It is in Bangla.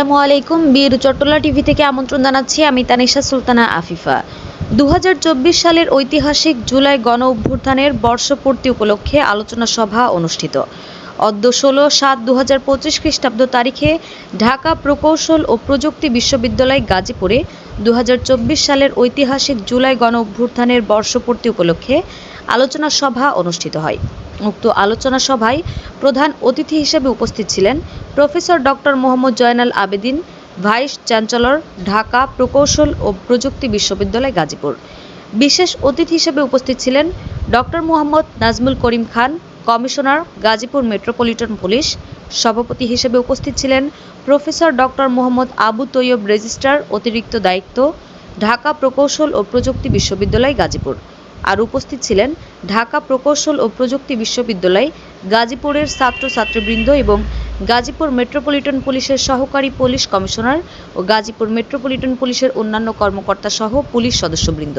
আসসালামু আলাইকুম। বীর চট্টলা টিভি থেকে আমন্ত্রণ জানাচ্ছি আমি তানিশা সুলতানা আফিফা। দু হাজার চব্বিশ সালের ঐতিহাসিক জুলাই গণ অভ্যুত্থানের বর্ষপূর্তি উপলক্ষে আলোচনা সভা অনুষ্ঠিত। অদ্য ষোলো সাত দু হাজার পঁচিশ খ্রিস্টাব্দ তারিখে ঢাকা প্রকৌশল ও প্রযুক্তি বিশ্ববিদ্যালয় গাজীপুরে দু হাজার চব্বিশ সালের ঐতিহাসিক জুলাই গণ অভ্যুত্থানের বর্ষপূর্তি উপলক্ষে আলোচনা সভা অনুষ্ঠিত হয়। উক্ত আলোচনা সভায় প্রধান অতিথি হিসেবে উপস্থিত ছিলেন professor doctor Mohammad Zainal Abedin, vice chancellor Dhaka প্রকৌশল ও প্রযুক্তি বিশ্ববিদ্যালয় গাজীপুর। বিশেষ অতিথি হিসেবে উপস্থিত ছিলেন doctor Mohammad Nazmul Karim Khan commissioner, Gazipur metropolitan police. সভাপতি হিসেবে উপস্থিত ছিলেন professor doctor Mohammad Abu Taiyab registrar, অতিরিক্ত দায়িত্ব, ঢাকা প্রকৌশল ও প্রযুক্তি বিশ্ববিদ্যালয়, গাজীপুর। আর উপস্থিত ছিলেন ঢাকা প্রকৌশল ও প্রযুক্তি বিশ্ববিদ্যালয়, গাজীপুরের ছাত্র ছাত্রছাত্রীবৃন্দ এবং গাজীপুর মেট্রোপলিটন পুলিশের সহকারী পুলিশ কমিশনার ও গাজীপুর মেট্রোপলিটন পুলিশের অন্যান্য কর্মকর্তা সহ পুলিশ সদস্যবৃন্দ।